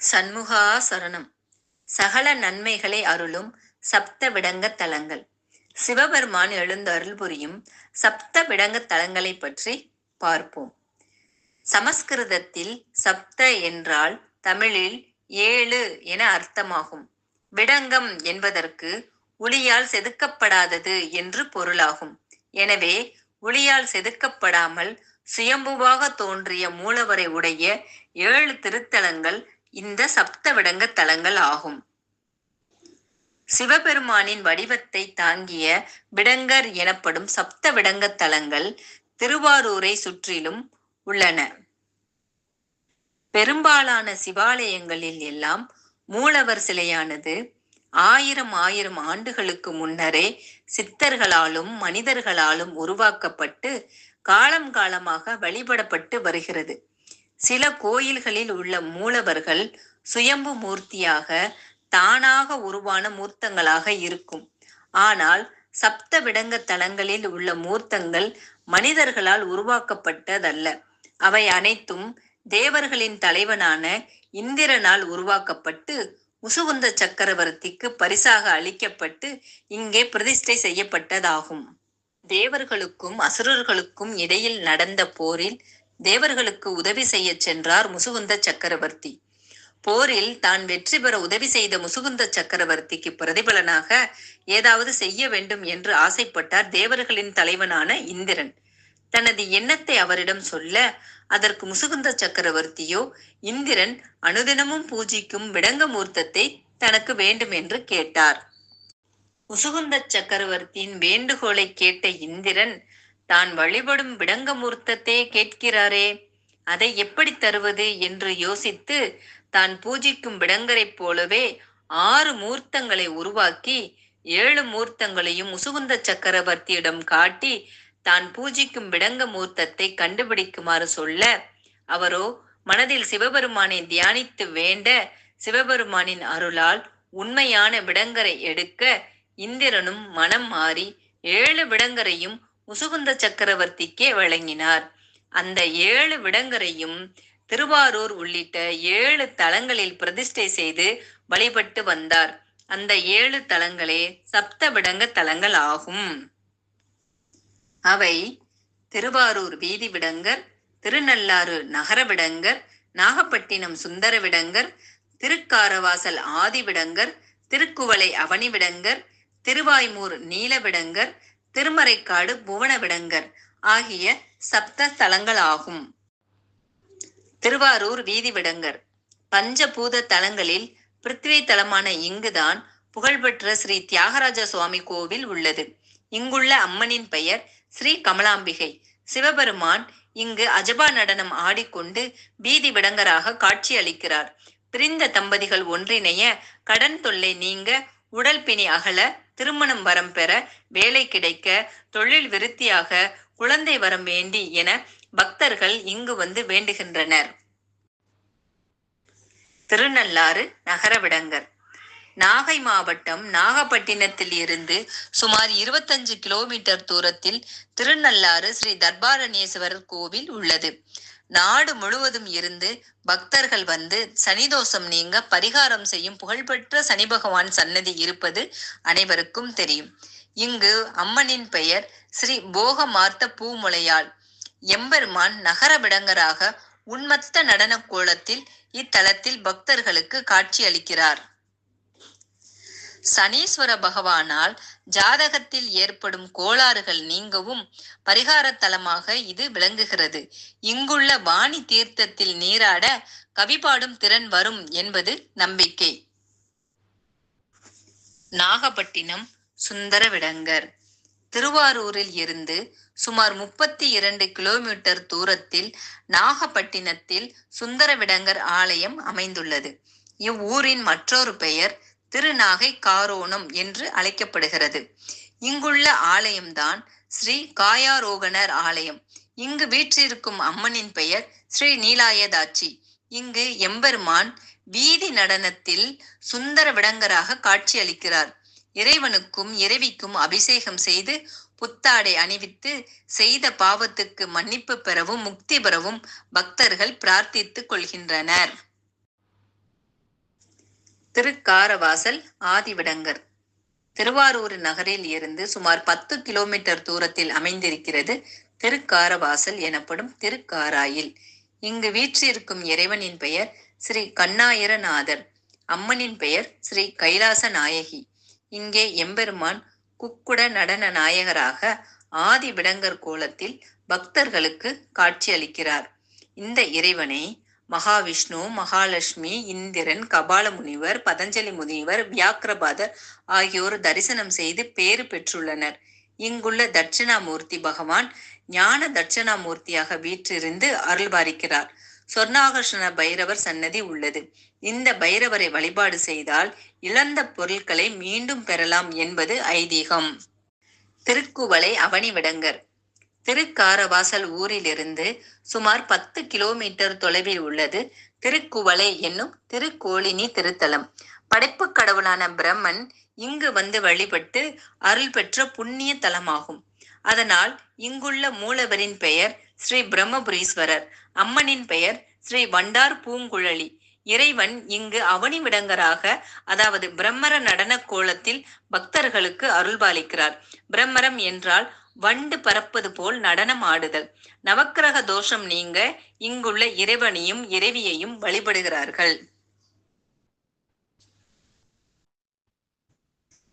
சண்முகா சரணம். சகல நன்மைகளை அருளும் சப்த விடங்க தலங்கள். சிவபெருமான் எழுந்து அருள் புரியும் சப்த விடங்க தலங்களை பற்றி பார்ப்போம். சமஸ்கிருதத்தில் சப்த என்றால் தமிழில் ஏழு என அர்த்தமாகும். விடங்கம் என்பதற்கு ஒளியால் செதுக்கப்படாதது என்று பொருளாகும். எனவே ஒளியால் செதுக்கப்படாமல் சுயம்புவாக தோன்றிய மூலவரை உடைய ஏழு திருத்தலங்கள் இந்த சப்தவிடங்க தலங்கள் ஆகும். சிவபெருமானின் வடிவத்தை தாங்கிய விடங்கர் எனப்படும் சப்த விடங்க தலங்கள் திருவாரூரை சுற்றிலும் உள்ளன. பெரும்பாலான சிவாலயங்களில் எல்லாம் மூலவர் சிலையானது ஆயிரம் ஆயிரம் ஆண்டுகளுக்கு முன்னரே சித்தர்களாலும் மனிதர்களாலும் உருவாக்கப்பட்டு காலம் காலமாக வழிபடப்பட்டு வருகிறது. சில கோயில்களில் உள்ள மூலவர்கள் சுயம்பு மூர்த்தியாக தானாக உருவான மூர்த்தங்களாக இருக்கும். ஆனால் சப்த விடங்க தலங்களில் உள்ள மூர்த்தங்கள் மனிதர்களால் உருவாக்கப்பட்டதல்ல. அவை அனைத்தும் தேவர்களின் தலைவனான இந்திரனால் உருவாக்கப்பட்டு முசுகுந்த சக்கரவர்த்திக்கு பரிசாக அளிக்கப்பட்டு இங்கே பிரதிஷ்டை செய்யப்பட்டதாகும். தேவர்களுக்கும் அசுரர்களுக்கும் இடையில் நடந்த போரில் தேவர்களுக்கு உதவி செய்ய சென்றார் முசுகுந்த சக்கரவர்த்தி. போரில் தான் வெற்றி பெற உதவி செய்த முசுகுந்த சக்கரவர்த்திக்கு பிரதிபலனாக ஏதாவது செய்ய வேண்டும் என்று ஆசைப்பட்டார் தேவர்களின் தலைவனான இந்திரன். தனது எண்ணத்தை அவரிடம் சொல்ல அதற்கு முசுகுந்த சக்கரவர்த்தியோ இந்திரன் அனுதினமும் பூஜிக்கும் விடங்க மூர்த்தத்தை தனக்கு வேண்டும் என்று கேட்டார். முசுகுந்த சக்கரவர்த்தியின் வேண்டுகோளை கேட்ட இந்திரன் தான் வழிபடும் விடங்கமூர்த்தத்தை கேட்கிறாரே அதை எப்படி தருவது என்று யோசித்து தான் பூஜிக்கும் விடங்கரைப் போலவே ஆறு மூர்த்தங்களை உருவாக்கி ஏழு மூர்த்தங்களையும் முசுகுந்த சக்கரவர்த்தியிடம் காட்டி தான் பூஜிக்கும் விடங்க மூர்த்தத்தை கண்டுபிடிக்குமாறு சொல்ல அவரோ மனதில் சிவபெருமானை தியானித்து வேண்ட சிவபெருமானின் அருளால் உண்மையான விடங்கரை எடுக்க இந்திரனும் மனம் மாறி ஏழு விடங்கரையும் முசுகுந்த சக்கரவர்த்திக்கே வழங்கினார். அந்த ஏழு விடங்கரையும் திருவாரூர் உள்ளிட்ட ஏழு தலங்களில் பிரதிஷ்டை செய்து வழிபட்டு வந்தார். அந்த ஏழு தலங்களே சப்த விடங்க தலங்கள் ஆகும். அவை திருவாரூர் வீதி விடங்கர் திருநள்ளாறு நகர விடங்கர் நாகப்பட்டினம் சுந்தர விடங்கர் திருக்காரவாசல் ஆதி விடங்கர் திருக்குவளை அவனி விடங்கர் திருவாய்மூர் நீல விடங்கர் திருமறைக்காடு புவனவிடங்கர் ஆகிய சப்த திருவாரூர் வீதி விடங்கர் பஞ்சபூத தலங்களில் பிருத்திவி தலமான இங்குதான் புகழ்பெற்ற ஸ்ரீ தியாகராஜ சுவாமி கோவில் உள்ளது. இங்குள்ள அம்மனின் பெயர் ஸ்ரீ கமலாம்பிகை. சிவபெருமான் இங்கு அஜபா நடனம் ஆடிக்கொண்டு வீதி விடங்கராக காட்சி அளிக்கிறார். பிரிந்த தம்பதிகள் ஒன்றிணைய கடன் தொல்லை நீங்க உடல் பிணி அகல திருமணம் வரம் பெற வேலை கிடைக்க தொழில் விருத்தியாக குழந்தை வரம் வேண்டி என பக்தர்கள் இங்கு வந்து வேண்டுகின்றனர். திருநள்ளாறு நகரவிடங்கர். நாகை மாவட்டம் நாகப்பட்டினத்தில் இருந்து சுமார் இருபத்தஞ்சு கிலோமீட்டர் தூரத்தில் திருநள்ளாறு ஸ்ரீ தர்பாரணேஸ்வரர் கோவில் உள்ளது. நாடு முழுவதும் இருந்து பக்தர்கள் வந்து சனிதோஷம் நீங்க பரிகாரம் செய்யும் புகழ்பெற்ற சனி பகவான் சன்னதி இருப்பது அனைவருக்கும் தெரியும். இங்கு அம்மனின் பெயர் ஸ்ரீ போகமார்த்த பூமுலையாள். எம்பெருமான் நகர விடங்கராக உன்மத்த நடன கோலத்தில் இத்தலத்தில் பக்தர்களுக்கு காட்சி அளிக்கிறார். சனீஸ்வர பகவானால் ஜாதகத்தில் ஏற்படும் கோளாறுகள் நீங்கவும் பரிகார தலமாக இது விளங்குகிறது. இங்குள்ள வாணி தீர்த்தத்தில் நீராட கவிபாடும் திறன் வரும் என்பது நம்பிக்கை. நாகப்பட்டினம் சுந்தரவிடங்கர். திருவாரூரில் இருந்து சுமார் முப்பத்தி இரண்டு கிலோமீட்டர் தூரத்தில் நாகப்பட்டினத்தில் சுந்தரவிடங்கர் ஆலயம் அமைந்துள்ளது. இவ்வூரின் மற்றொரு பெயர் திருநாகை காரோணம் என்று அழைக்கப்படுகிறது. இங்குள்ள ஆலயம்தான் ஸ்ரீ காயாரோகணர் ஆலயம். இங்கு வீற்றிருக்கும் அம்மனின் பெயர் ஸ்ரீ நீலாயதாட்சி இங்கு எம்பெருமான் வீதி நடனத்தில் சுந்தர விடங்கராக காட்சி அளிக்கிறார். இறைவனுக்கும் இறைவிக்கும் அபிஷேகம் செய்து புத்தாடை அணிவித்து செய்த பாவத்துக்கு மன்னிப்பு பெறவும் முக்தி பெறவும் பக்தர்கள் பிரார்த்தித்துக் கொள்கின்றனர். திருக்காரவாசல் ஆதிவிடங்கர். திருவாரூர் நகரில் இருந்து சுமார் பத்து கிலோமீட்டர் தூரத்தில் அமைந்திருக்கிறது திருக்காரவாசல் எனப்படும் திருக்காராயில். இங்கு வீற்றிருக்கும் இறைவனின் பெயர் ஸ்ரீ கண்ணாயிரநாதர். அம்மனின் பெயர் ஸ்ரீ கைலாச நாயகி இங்கே எம்பெருமான் குக்குட நடன நாயகராக ஆதிவிடங்கர் கோலத்தில் பக்தர்களுக்கு காட்சியளிக்கிறார். இந்த இறைவனை மகாவிஷ்ணு மகாலட்சுமி இந்திரன் கபால முனிவர் பதஞ்சலி முனிவர் வியாக்கிரபாதர் ஆகியோர் தரிசனம் செய்து பேறு பெற்றுள்ளனர். இங்குள்ள தட்சிணாமூர்த்தி பகவான் ஞான தட்சிணாமூர்த்தியாக வீற்றிருந்து அருள்பாலிக்கிறார் சொர்ணாகர்ஷண பைரவர் சன்னதி உள்ளது. இந்த பைரவரை வழிபாடு செய்தால் இழந்த பொருட்களை மீண்டும் பெறலாம் என்பது ஐதீகம். திருக்குவளை அவனிவிடங்கர். திருக்காரவாசல் ஊரிலிருந்து சுமார் பத்து கிலோமீட்டர் தொலைவில் உள்ளது. திருக்குவளை என்னும் திருக்கோளினி திருத்தலம். படைப்பு கடவுளான பிரம்மன் இங்கு வந்து வழிபட்டு அருள் பெற்ற புண்ணிய தலமாகும். அதனால் இங்குள்ள மூலவரின் பெயர் ஸ்ரீ பிரம்மபுரீஸ்வரர். அம்மனின் பெயர் ஸ்ரீ வண்டார் பூங்குழலி. இறைவன் இங்கு அவனி விடங்கராக அதாவது பிரம்மர நடன கோலத்தில் பக்தர்களுக்கு அருள்பாலிக்கிறார். பிரம்மரம் என்றால் வண்டு பறப்பது போல் நடனம் ஆடுதல். நவக்கிரக தோஷம் நீங்க இங்குள்ள இறைவனையும் இறைவியையும் வழிபடுகிறார்கள்.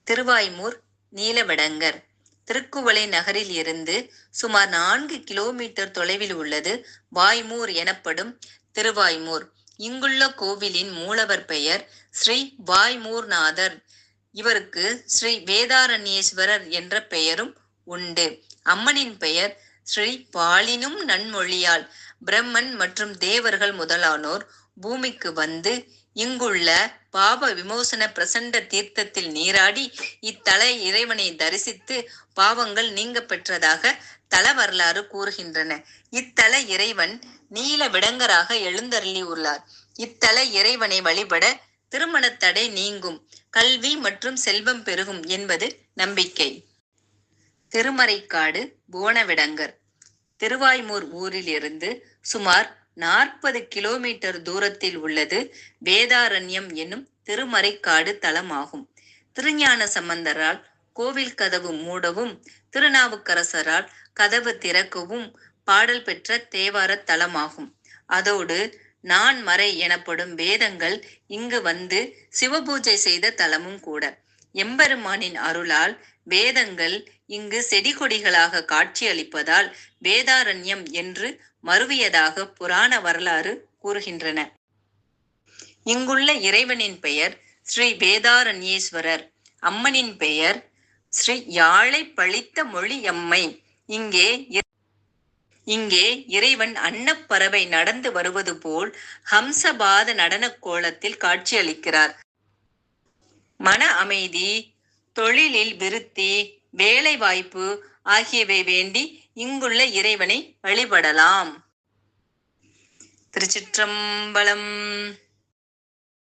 திருவாய்மூர் நீலவடங்கர். திருக்குவளை நகரில் இருந்து சுமார் நான்கு கிலோமீட்டர் தொலைவில் உள்ளது வாய்மூர் எனப்படும் திருவாய்மூர். இங்குள்ள கோவிலின் மூலவர் பெயர் ஸ்ரீ வாய்மூர்நாதர். இவருக்கு ஸ்ரீ வேதாரண்யேஸ்வரர் என்ற பெயரும் உண்டு. அம்மனின் பெயர் ஸ்ரீ பாலினும் நன்மொழியால் பிரம்மன் மற்றும் தேவர்கள் முதலானோர் பூமிக்கு வந்து இங்குள்ள பாப விமோசன பிரசண்ட தீர்த்தத்தில் நீராடி இத்தலை இறைவனை தரிசித்து பாவங்கள் நீங்க பெற்றதாக தல வரலாறு கூறுகின்றன. இத்தல இறைவன் நீல விடங்கராக எழுந்தருளி உள்ளார். இத்தல இறைவனை வழிபட திருமண தடை நீங்கும். கல்வி மற்றும் செல்வம் பெருகும் என்பது நம்பிக்கை. திருமறைக்காடு போனவிடங்கர் திருவாய்மூர் ஊரில் இருந்து சுமார் நாற்பது கிலோமீட்டர் தூரத்தில் உள்ளது வேதாரண்யம் என்னும் திருமறைக்காடு தலமாகும். திருஞான சம்பந்தரால் கோவில் கதவு மூடவும் திருநாவுக்கரசரால் கதவு திறக்கவும் பாடல் பெற்ற தேவார தலமாகும். அதோடு நான் மறை எனப்படும் வேதங்கள் இங்கு வந்து சிவபூஜை செய்த தலமும் கூட. எம்பெருமானின் அருளால் வேதங்கள் இங்கு செடி கொடிகளாக காட்சியளிப்பதால் வேதாரண்யம் என்று மறுவியதாக புராண வரலாறு கூறுகின்றன. இங்குள்ள இறைவனின் பெயர் ஸ்ரீ வேதாரண்யேஸ்வரர். அம்மனின் பெயர் ஸ்ரீ யாழை பழித்த மொழி அம்மை இங்கே இங்கே இறைவன் அன்னப்பறவை நடந்து வருவது போல் ஹம்சபாத நடனக் கோலத்தில் காட்சியளிக்கிறார். மன அமைதி தொழிலில் விருத்தி வேலை வாய்ப்பு ஆகியவை வேண்டி இங்குள்ள இறைவனை வழிபடலாம். திருச்சிற்றம்பலம்